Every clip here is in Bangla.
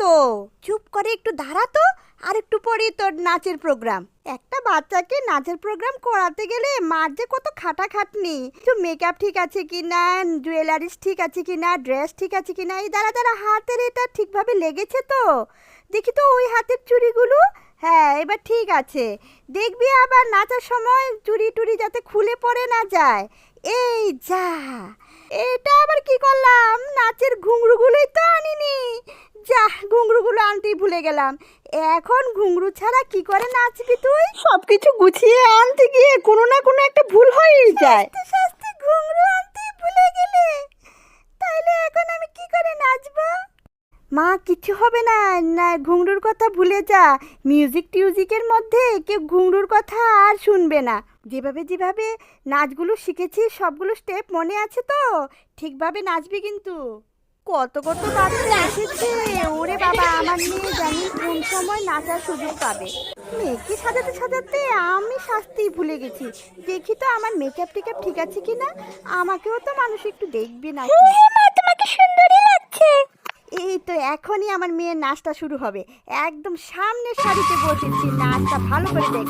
তো। চুপ করে একটু দাঁড়া তো, আর একটু পরেই তোর নাচের প্রোগ্রাম। একটা বাচ্চাকে নাচের প্রোগ্রাম করাতে গেলে মার যে কত খাটাখাটনি। তো মেকআপ ঠিক আছে কি না জুয়েলারিস ঠিক আছে কি না ড্রেস ঠিক আছে কি না এই দাঁড়া দাঁড়া, হাতের এটা ঠিকভাবে লেগেছে তো? দেখি তো ওই হাতের চুড়িগুলো? হ্যাঁ এবার ঠিক আছে। দেখবি আবার নাচার সময় চুড়ি টুড়ি যাতে খুলে পড়ে না যায়। এই যা, এটা আবার কি করলাম? নাচের ঘুঙরুগুলোই তো আনিনি। যা ঘুংরুগুলো আনতেই ভুলে গেলাম। এখন ঘুংরু ছাড়া কি করে নাচবি তুই? সবকিছু গুছিয়ে আনতে গিয়ে কোনো না কোনো একটা ভুল হয়েই যায়। শাস্তি ঘুংরু আনতেই ভুলে গেলে। তাইলে এখন আমি কি করে নাচবো? মা কিছু হবে না। না ঘুংরুর কথা ভুলে যা। মিউজিক টিউজিকের মধ্যে কেউ ঘুংরুর কথা আর শুনবে না। যেভাবে যেভাবে নাচগুলো শিখেছি সবগুলো স্টেপ মনে আছে তো? ঠিকভাবে নাচবি কিন্তু। কত কত বাচ্চা এসেছে। ওরে বাবা আমার মেয়ে জানি কোন সময় নাচার সুযোগ পাবে। মেয়েকে সাজাতে সাজাতে আমি শাস্তি ভুলে গেছি। দেখি তো আমার মেকআপ টেকআপ ঠিক আছে কিনা? আমাকেও তো মানুষ একটু দেখবে না তোমাকে সুন্দরই লাগছে। এই তো এখনই আমার মেয়ের নাচটা শুরু হবে। একদম সামনের সারিতে বসেছি নাচটা ভালো করে দেখ।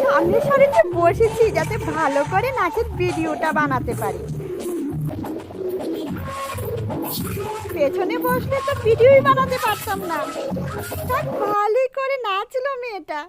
সামনের সারিতে বসেছি যাতে ভালো করে নাচের ভিডিওটা বানাতে পারি। পেছনে বসলে তো ভিডিওই বানাতে পারতাম না। ভালোই করে নাচলো মেয়েটা।